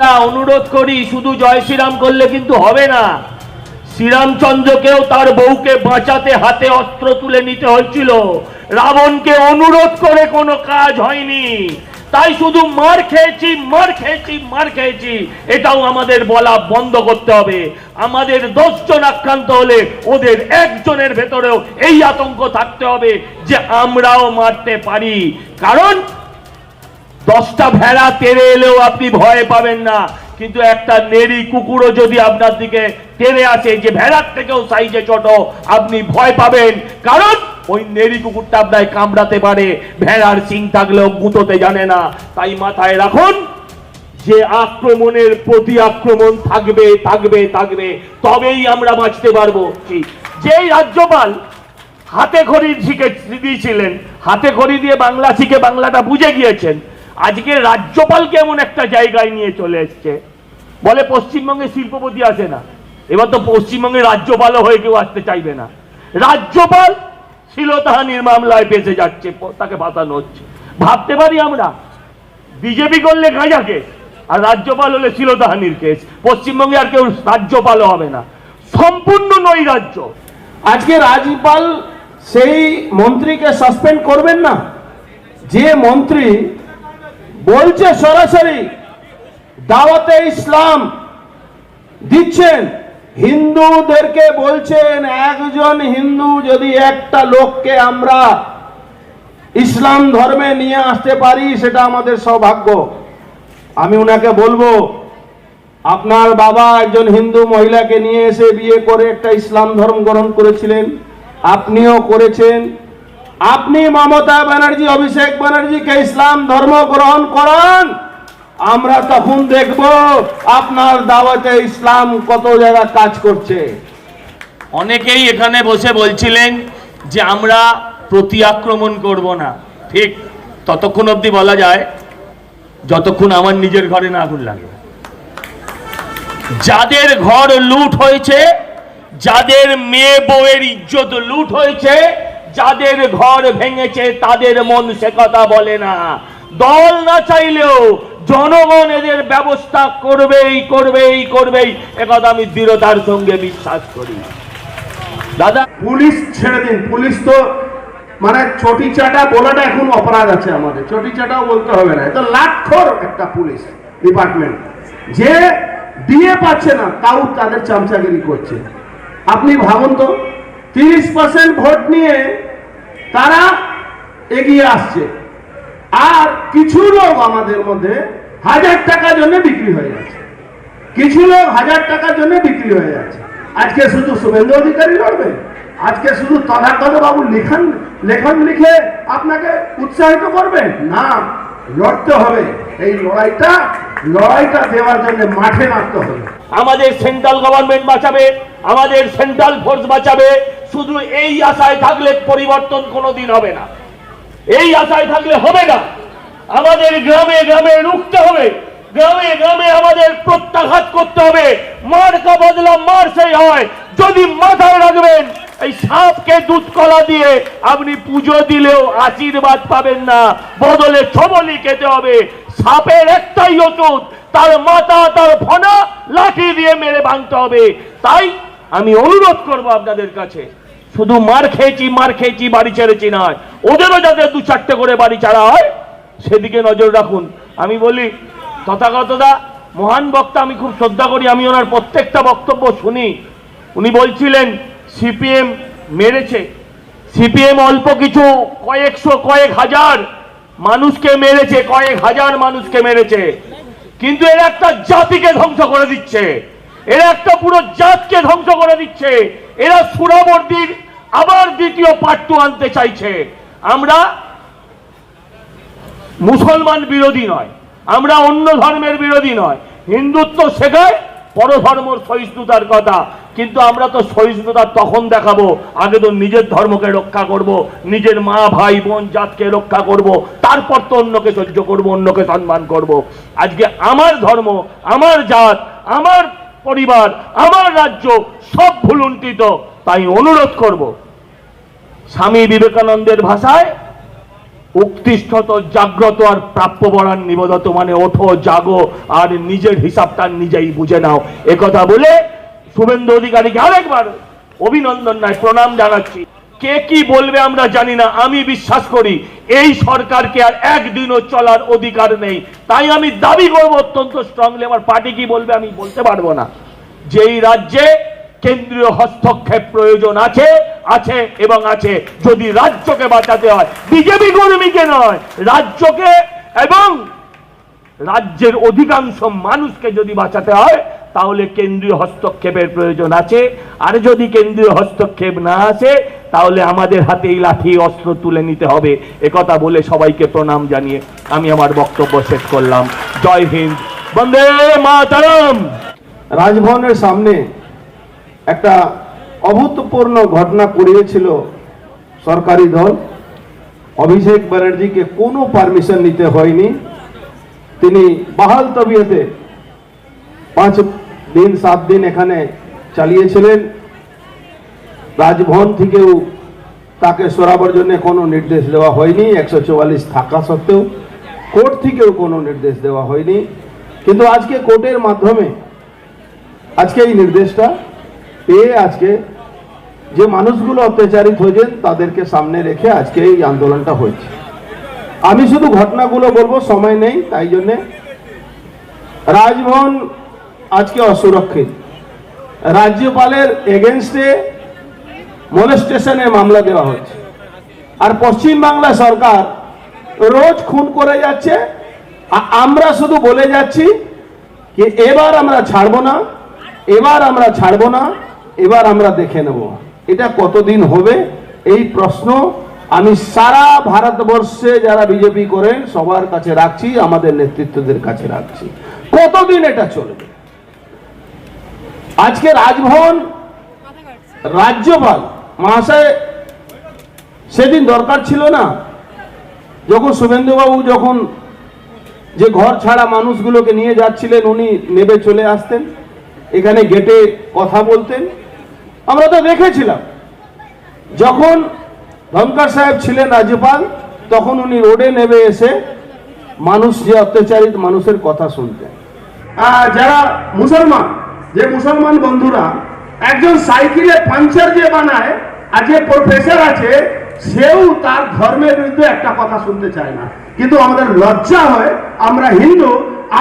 অনুরোধ করি, শুধু জয় শ্রীরাম করলে কিন্তু হবে না। শ্রীরামচন্দ্রকেও তার বউকে বাঁচাতে হাতে অস্ত্র তুলে নিতে হয়েছিল। রাবণকে অনুরোধ করে কোনো কাজ হয়নি। তাই শুধু মার খেয়েছি মার খেয়েছি মার খেয়েছি। এটাও আমাদের বলা বন্ধ করতে হবে। আমাদের দশজন আক্রান্ত হলে ওদের একজনের ভেতরেও এই আতঙ্ক থাকতে হবে যে আমরাও মারতে পারি। কারণ দশটা ভেড়া তেড়ে এলেও আপনি ভয় পাবেন না। কিন্তু একটা নেড়ি কুকুরও যদি আপনার দিকে তেড়ে আসে, যে ভেড়ার থেকেও সাইজে ছোট, আপনি ভয় পাবেন। কারণ ওই নেড়ি কুকুরটা আপনার কামড়াতে পারে। ভেড়ার সিং থাকলেও গুঁতোতে জানে না। তাই মাথায় রাখুন, যে আক্রমণের প্রতি আক্রমণ থাকবে থাকবে থাকবে। তবেই আমরা বাঁচতে পারব। যেই রাজ্যপাল হাতে খড়ি শিখে দিয়েছিলেন, হাতে খড়ি দিয়ে বাংলা শিখে বাংলাটা বুঝে গিয়েছেন আজকে রাজ্যপালকে এমন একটা জায়গায় নিয়ে চলে এসছে? বলে পশ্চিমবঙ্গে শিল্পপতি আসে না। এবার তো পশ্চিমবঙ্গে রাজ্যপালও হয়ে কেউ আসতে চাইবে না। রাজ্যপাল শিলতাহানির মামলায় বেঁচে যাচ্ছে তাকে বাঁচানো হচ্ছে। ভাবতে পারি আমরা, বিজেপি করলে গাঁজাকে আর রাজ্যপাল হলে শিলতাহানির কেস। পশ্চিমবঙ্গে আর কেউ রাজ্যপালও হবে না। সম্পূর্ণ নৈরাজ্য আজকে রাজ্যপাল সেই মন্ত্রীকে সাসপেন্ড করবেন না? যে মন্ত্রী বলছে সরাসরি, দাওয়াতে ইসলাম দিচ্ছেন। হিন্দুদেরকে বলছেন, একজন হিন্দু যদি একটা লোককে আমরা ইসলাম ধর্মে নিয়ে আসতে পারি, সেটা আমাদের সৌভাগ্য। আমি ওনাকে বলব, আপনার বাবা একজন হিন্দু মহিলাকে নিয়ে এসে বিয়ে করে একটা ইসলাম ধর্ম গ্রহণ করেছিলেন। আপনিও করেছেন। আপনি মমতা ব্যানার্জি, অভিষেক ব্যানার্জিকে ইসলাম ধর্ম গ্রহণ করান, আমরা তখন দেখব আপনার দাওয়াতে ইসলাম কত জায়গা কাজ করছে। অনেকেই এখানে বসে বলছিলেন যে আমরা প্রতি আক্রমণ করব না। ঠিক ততক্ষণ অবধি বলা যায়, যতক্ষণ আমার নিজের ঘরে না আগুন লাগে। যাদের ঘর লুট হয়েছে, যাদের মেয়ে বউয়ের ইজ্জত লুট হয়েছে যাদের ঘর ভেঙেছে, তাদের মন সে কথা বলে না। দল না চাইলেও জনগণ এদের ব্যবস্থা করবেই করবেই করবেই। একথা আমি দৃঢ়তার সঙ্গে বিশ্বাস করি। দাদা, পুলিশ ছেড়ে দিন। পুলিশ তো মানে চটি চাটা বলাটা এখন অপরাধ আছে আমাদের। চটি চাটাও বলতে হবে না। এটা লাক্ষর একটা পুলিশ ডিপার্টমেন্ট। যে দিয়ে পাচ্ছে না, তাও তাদের চামচাগিরি করছে। আপনি ভাবুন তো, তিরিশ পার্সেন্ট ভোট নিয়ে তারা এগিয়ে আসছে। আর কিছু লোক আমাদের মধ্যে হাজার টাকার জন্য বিক্রি হয়ে যাচ্ছে। কিছু লোক হাজার টাকার জন্য বিক্রি হয়ে যাচ্ছে। আজকে শুধু শুভেন্দু অধিকারী লড়বে? আজকে শুধু তথাগত বাবু লিখন লেখন লিখে আপনাকে উৎসাহিত করবে? না, লড়তে হবে। এই লড়াইটা লড়াইটা দেওয়ার জন্য মাঠে নামতে হবে। আমাদের সেন্ট্রাল গভর্নমেন্ট বাঁচাবে, আমাদের সেন্ট্রাল ফোর্স বাঁচাবে, শুধু এই আশায় থাকলে পরিবর্তন কোনোদিন হবে না। এই আশায় থাকলে হবে না। আমাদের গ্রামে গ্রামে রুখতে হবে, গ্রামে গ্রামে আমাদের প্রত্যাঘাত করতে হবে। মার্কা বদলা মার সেই হয়, যদি মাথায় রাখবেন এই সাপকে দুধ কলা দিয়ে আপনি পুজো দিলেও আশীর্বাদ পাবেন না। বদলে ছবলি খেতে হবে। সাপের একটাই ওষুধ, তার মাথা, তার ফনা লাঠি দিয়ে মেরে ভাঙতে হবে। তাই আমি অনুরোধ করব আপনাদের কাছে, শুধু মার খেয়েছি মার খেয়েছি, বাড়ি ছেড়েছি নয়। ওদেরও যাতে দু চারটে করে বাড়ি ছাড়া হয়, সেদিকে নজর রাখুন। আমি বলি তথাগতদা মহান বক্তা আমি খুব শ্রদ্ধা করি, আমি ওনার প্রত্যেকটা বক্তব্য শুনি। উনি বলছিলেন সিপিএম মেরেছে। সিপিএম অল্প কিছু, কয়েকশো, কয়েক হাজার মানুষকে মেরেছে, কয়েক হাজার মানুষকে মেরেছে। কিন্তু এরা একটা জাতিকে ধ্বংস করে দিচ্ছে। এরা একটা পুরো জাতকে ধ্বংস করে দিচ্ছে। এরা সুরাবর্দির আবার দ্বিতীয় পাট্টু আনতে চাইছে। আমরা মুসলমান বিরোধী নয়। আমরা অন্য ধর্মের বিরোধী নয়। হিন্দুত্ব শেখায়, পরধর্মর সহিষ্ণুতার কথা। কিন্তু আমরা তো সহিষ্ণুতা তখন দেখাবো, আগে তো নিজের ধর্মকে রক্ষা করব, নিজের মা, ভাই, বোন, জাতকে রক্ষা করব, তারপর তো অন্যকে সহ্য করব, অন্যকে সম্মান করব। আজকে আমার ধর্ম, আমার জাত, আমার পরিবার, আমার রাজ্য সব ভুলুন্ঠিত তাই অনুরোধ করব, স্বামী বিবেকানন্দের ভাষায়, উক্তিষ্ঠত, জাগ্রত আর প্রাপ্য বরান নিবদত মানে ওঠো, জাগো, আর নিজের হিসাবটা নিজেই বুঝে নাও। একথা বলে শুভেন্দু অধিকারীকে আরেকবার অভিনন্দন নয় প্রণাম জানাচ্ছি। কে কি বলবে আমরা জানি না, আমি বিশ্বাস করি, এই সরকারকে আর একদিনও চলার অধিকার নেই। তাই আমি দাবি করব অত্যন্ত স্ট্রংলি আমার পার্টি কি বলবে আমি বলতে পারব না। যেই রাজ্যে কেন্দ্রীয় হস্তক্ষেপ প্রয়োজন আছে আছে এবং আছে। যদি রাজ্যকে বাঁচাতে হয়, বিজেপি কর্মীকে নয়, রাজ্যকে এবং রাজ্যের অধিকাংশ মানুষকে যদি বাঁচাতে হয় তাহলে কেন্দ্রীয় হস্তক্ষেপের প্রয়োজন আছে। আর যদি কেন্দ্রীয় হস্তক্ষেপ না আসে, তাহলে আমাদের হাতে এই লাঠি অস্ত্র তুলে নিতে হবে। একথা বলে সবাইকে প্রণাম জানিয়ে আমি আমার বক্তব্য শেষ করলাম। জয় হিন্দ। বন্দে মাতারাম! রাজভবনের সামনে একটা অভূতপূর্ণ ঘটনা করিয়েছিল সরকারি দল। অভিষেক ব্যানার্জিকে কোনো পারমিশন নিতে হয়নি। তিনি বাহাল তবিয়তে পাঁচ দিন সাত দিন এখানে চালিয়েছিলেন। রাজভবন থেকেও তাকে সরাবার জন্য কোনো নির্দেশ দেওয়া হয়নি, একশো চুয়াল্লিশ থাকা সত্ত্বেও। কোর্ট থেকেও কোনো নির্দেশ দেওয়া হয়নি। কিন্তু আজকে কোর্টের মাধ্যমে আজকে এই নির্দেশটা পেয়ে আজকে যে মানুষগুলো অত্যাচারিত হয়েছেন, তাদেরকে সামনে রেখে আজকে এই আন্দোলনটা হয়েছে। আমি শুধু ঘটনাগুলো বলব, সময় নেই, তাই জন্যে রাজভবন আজকে অসুরক্ষিত। রাজ্যপালের এগেনস্টে মলেস্টেশনের মামলা দেওয়া হচ্ছে। আর পশ্চিম বাংলা সরকার রোজ খুন করে যাচ্ছে। আ- আমরা শুধু বলে যাচ্ছি যে এবার আমরা ছাড়বো না, এবার আমরা ছাড়বো না, এবার আমরা দেখে নেব। এটা কতদিন হবে? এই প্রশ্ন আমি সারা ভারতবর্ষে যারা বিজেপি করেন সবার কাছে রাখছি, আমাদের নেতৃত্বদের কাছে রাখছি। কতদিন এটা চলবে? আজকে রাজভবন, রাজ্যপাল মহাশয়, সেদিন দরকার ছিল না? যখন শুভেন্দুবাবু যখন যে ঘর ছাড়া মানুষগুলোকে নিয়ে যাচ্ছিলেন, উনি নেবে চলে আসতেন, এখানে গেটে কথা বলতেন। আমরা তো দেখেছিলাম। যখন ধনকর সাহেব ছিলেন রাজ্যপাল, তখন উনি রোডে নেবে এসে মানুষ যে অত্যাচারিত মানুষের কথা শুনতেন। যারা মুসলমান যে মুসলমান বন্ধুরা, একজন সাইকেলে পাঞ্চার যে বানায় আর যে প্রফেসর আছে, সেও তার ধর্মের বিরুদ্ধে একটা কথা শুনতে চায় না। কিন্তু আমাদের লজ্জা হয়, আমরা হিন্দু,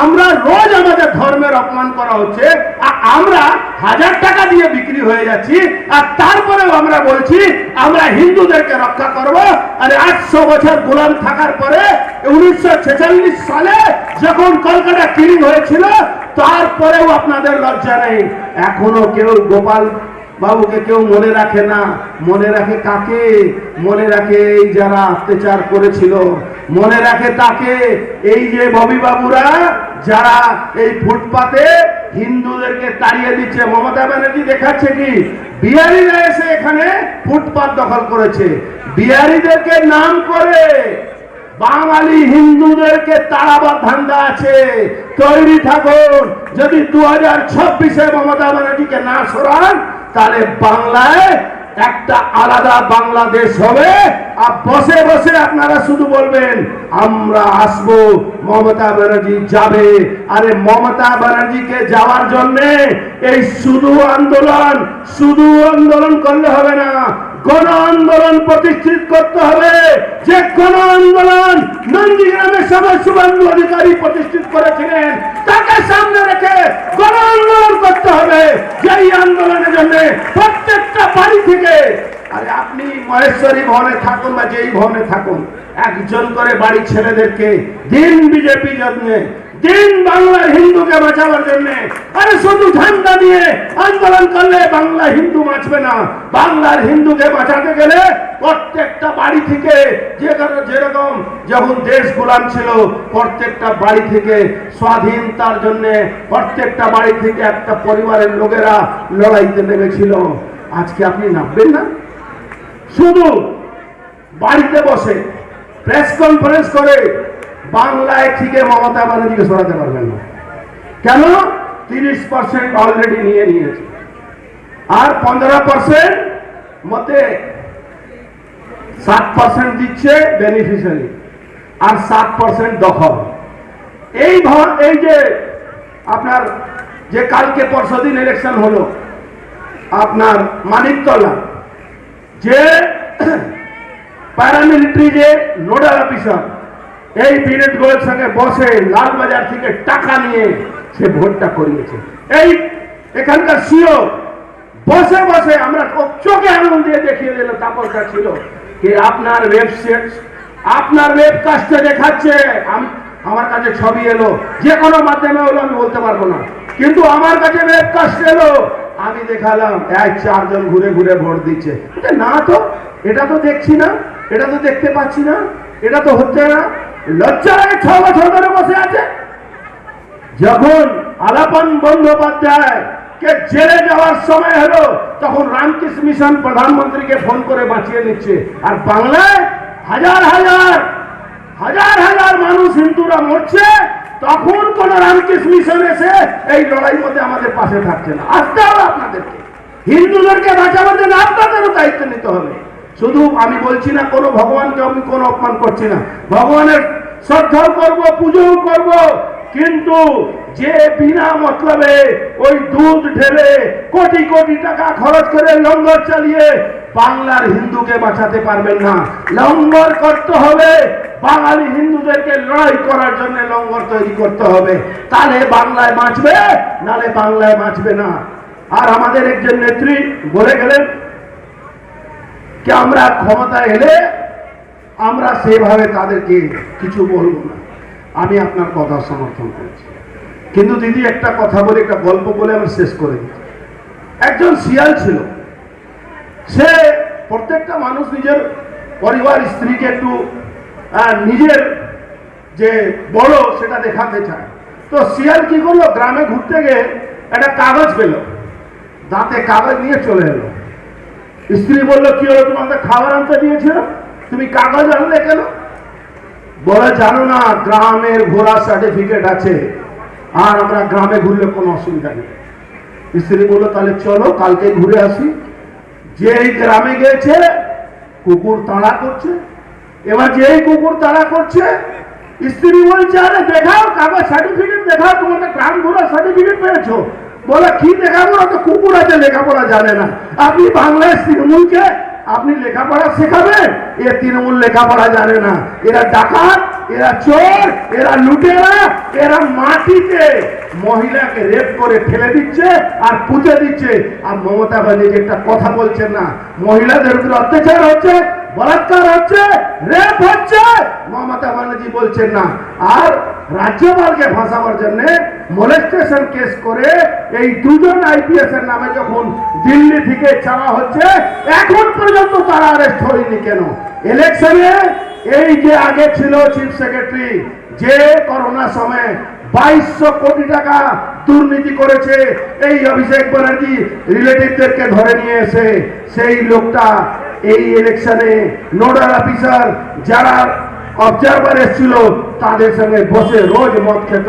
আমরা রোজ আমাদের ধর্মের অপমান করা হচ্ছে, আর আমরা হাজার টাকা দিয়ে বিক্রি হয়ে যাচ্ছি, আর তারপরেও আমরা বলছি, আমরা হিন্দুদেরকে রক্ষা করব। আর আটশো বছর গোলাম থাকার পরে উনিশশো ছেচল্লিশ সালে যখন কলকাতা কিলিং হয়েছিল, তারপরেও আপনাদের লজ্জা নেই। এখনও কেউ গোপাল বাবুকে কেউ মনে রাখে না। মনে রাখে কাকে? মনে রাখে এই যারা অত্যাচার করেছিল। মনে রাখে তাকে এই যে ববি বাবুরা, যারা এই ফুটপাতে হিন্দুদেরকে তাড়িয়ে দিচ্ছে। মমতা ব্যানার্জি দেখাচ্ছে কি? বিহারিরা এসে এখানে ফুটপাত দখল করেছে। বিহারিদেরকে নাম করে বাঙালি হিন্দুদেরকে তাড়াবার ধান্দা আছে। তৈরি থাকুন, যদি দু হাজার ছাব্বিশে মমতা ব্যানার্জিকে না সরান তাহলে বাংলায় একটা আলাদা বাংলাদেশ হবে। আর বসে বসে আপনারা শুধু বলবেন, আমরা আসব, মমতা ব্যানার্জি যাবে। আরে মমতা ব্যানার্জিকে যাওয়ার জন্য এই শুধু আন্দোলন শুধু আন্দোলন করলে হবে না, গণ আন্দোলন প্রতিষ্ঠিত করতে হবে। যে গণ আন্দোলন নন্দীগ্রামের সবাই শুভেন্দু অধিকারী প্রতিষ্ঠিত করেছিলেন, তাকে সামনে রেখে গণ আন্দোলন করতে হবে। যেই আন্দোলনের জন্য প্রত্যেকটা বাড়ি থেকে আরে আপনি মহেশ্বরী ভবনে থাকুন বা যেই ভবনে থাকুন, একজন করে বাড়ি ছেলেদেরকে দিন বিজেপি জন্য দিন বাংলার হিন্দুকে বাঁচাবার জন্য, আরে শুধু ঝান্ডা নিয়ে আন্দোলন করলে বাংলা হিন্দু বাঁচবে না। বাংলার হিন্দুকে বাঁচাতে গেলে প্রত্যেকটা বাড়ি থেকে যে যেরকম যখন দেশ গোলাম ছিল, প্রত্যেকটা বাড়ি থেকে স্বাধীনতার জন্য প্রত্যেকটা বাড়ি থেকে একটা পরিবারের লোকেরা লড়াইতে নেমেছিল। আজকে আপনি নামবেন না? শুধু বাড়িতে বসে প্রেস কনফারেন্স করে বাংলায় থেকে মমতা ব্যানার্জিকে সরাতে পারবেন না। কেন? তিরিশ পার্সেন্ট অলরেডি নিয়ে নিয়েছে। আর পনেরো পার্সেন্ট মতে সাত পার্সেন্ট দিচ্ছে বেনিফিশিয়ারি আর সাত পার্সেন্ট দখল। এই ভ- এই যে আপনার যে কালকে পরশুদিন ইলেকশন হলো, আপনার মানিকতলা যে প্যারামিলিটারি যে নোডাল অফিসার এই বিনেট গোয়েল সঙ্গে বসে লালবাজার থেকে টাকা নিয়ে সে ভোটটা করিয়েছে। এই এখানকার সিও বসে বসে আমরা চোখে আঙুল দিয়ে দেখিয়ে দিল তাপসটা ছিল যে আপনার ওয়েবসাইট আপনার ওয়েবকাস্টে দেখাচ্ছে, আমি আমার কাছে ছবি এলো। যে কোনো মাধ্যমে হলো, আমি বলতে পারব না। কিন্তু আমার কাছে ওয়েবকাস্ট এলো আমি দেখালাম, এক চারজন ঘুরে ঘুরে ভোট দিচ্ছে। না তো, এটা তো দেখছি না, এটা তো দেখতে পাচ্ছি না, এটা তো হচ্ছে না। লজ্জা লাগে ছ বছর ধরে বসে আছে। যখন আলাপন বন্দ্যোপাধ্যায় কে জেলে যাওয়ার সময় হলো, তখন রামকৃষ্ণ মিশন প্রধানমন্ত্রীকে ফোন করে বাঁচিয়ে নিচ্ছে। আর বাংলায় হাজার হাজার হাজার হাজার মানুষ হিন্দুরা মরছে। তখন কোন রামকৃষ্ণ মিশন এসে এই লড়াই মধ্যে আমাদের পাশে থাকছে না। আসতে হবে আপনাদেরকে। হিন্দুদেরকে বাঁচাবার জন্য আপনাদেরও দায়িত্ব নিতে হবে। শুধু আমি বলছি না, কোনো ভগবানকে আমি কোনো অপমান করছি না। ভগবানের শ্রদ্ধাও করব, পুজোও করব। কিন্তু যে বিনা মতলবে ওই দুধ ঢেলে কোটি কোটি টাকা খরচ করে লঙ্গর চালিয়ে বাংলার হিন্দুকে বাঁচাতে পারবেন না। লঙ্গর করতে হবে, বাঙালি হিন্দুদেরকে লড়াই করার জন্য লঙ্গর তৈরি করতে হবে। তাহলে বাংলায় বাঁচবে নালে বাংলায় বাঁচবে না। আর আমাদের একজন নেত্রী বলে গেলেন যে আমরা ক্ষমতা এলে আমরা সেভাবে তাদেরকে কিছু বলব না। আমি আপনার কথা সমর্থন করছি। কিন্তু দিদি, একটা কথা বলে, একটা গল্প বলে আমি শেষ করে দিচ্ছি। একজন শিয়াল ছিল। সে প্রত্যেকটা মানুষ নিজের পরিবার, স্ত্রীকে একটু নিজের যে বড়, সেটা দেখাতে চায়। তো শিয়াল কি করল? গ্রামে ঘুরতে গিয়ে একটা কাগজ পেল। দাঁতে কাগজ নিয়ে চলে এলো। স্ত্রী বলল, কি হলো? তোমাকে খাবার আনতে দিয়েছিল তুমি কাগজ আনলে কেন? বলে, জানো না, গ্রামের ঘোরা সার্টিফিকেট আছে। আর আমরা গ্রামে ঘুরলে কোনো অসুবিধা নেই। স্ত্রী বলল, তাহলে চলো, কালকে ঘুরে আসি। যেই গ্রামে গেছে, কুকুর তাড়া করছে। এবার যেই কুকুর তাড়া করছে, স্ত্রী বলছে, আরে, দেখাও কাগজ সার্টিফিকেট দেখাও তোমাকে গ্রাম ঘোরার সার্টিফিকেট পেয়েছ। বলে, কি দেখাবো? না তো কুকুর আছে, লেখাপড়া জানে না। আপনি বাংলায় তৃণমূলকে আপনি লেখাপড়া শেখাবেন? এ তৃণমূল লেখাপড়া জানে না। এরা ডাকাত, এরা চোর, এরা লুটেরা, এরা মাটিতে মহিলাকে রেপ করে ফেলে দিচ্ছে আর পুঁতে দিচ্ছে। আর মমতা ব্যানার্জি একটা কথা বলছেন না, মহিলাদের উপর অত্যাচার হচ্ছে বলাৎকার হচ্ছে, রেপ হচ্ছে। মমতা ব্যানার্জি বলছেন না। আর রাজ্যপালকে ফাঁসাবার জন্য মোলেস্টেশন কেস করে এই দুজন আইপিএস এর নামে যখন দিল্লি থেকে চাওয়া হচ্ছে, এখন পর্যন্ত তারা অ্যারেস্ট হয়নি কেন? ইলেকশনে এই যে আগে ছিল চিফ সেক্রেটারি যে করোনা সময় বাইশশো কোটি টাকা দুর্নীতি করেছে, এই অভিষেক ব্যানার্জি রিলেটিভদেরকে ধরে নিয়ে এসে সেই লোকটা এই ইলেকশনে নোডাল অফিসার যারা অবজারভার এসেছিল, তাদের সঙ্গে বসে রোজ মদ খেত।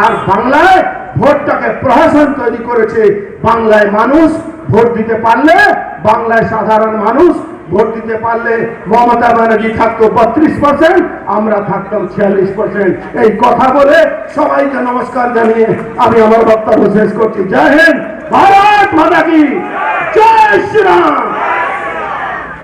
আর বাংলায় ভোটটাকে প্রহসন তৈরি করেছে। বাংলায় মানুষ ভোট দিতে পারলে, বাংলায় সাধারণ মানুষ ভোট দিতে পারলে মমতা ব্যানার্জি থাকতো বত্রিশ পার্সেন্ট আমরা থাকতাম ছিয়াল্লিশ পার্সেন্ট এই কথা বলে সবাইকে নমস্কার জানিয়ে আমি আমার বক্তব্য শেষ করছি। জয় হিন্দ, ভারত মাতা কি। জয় শ্রীরাম।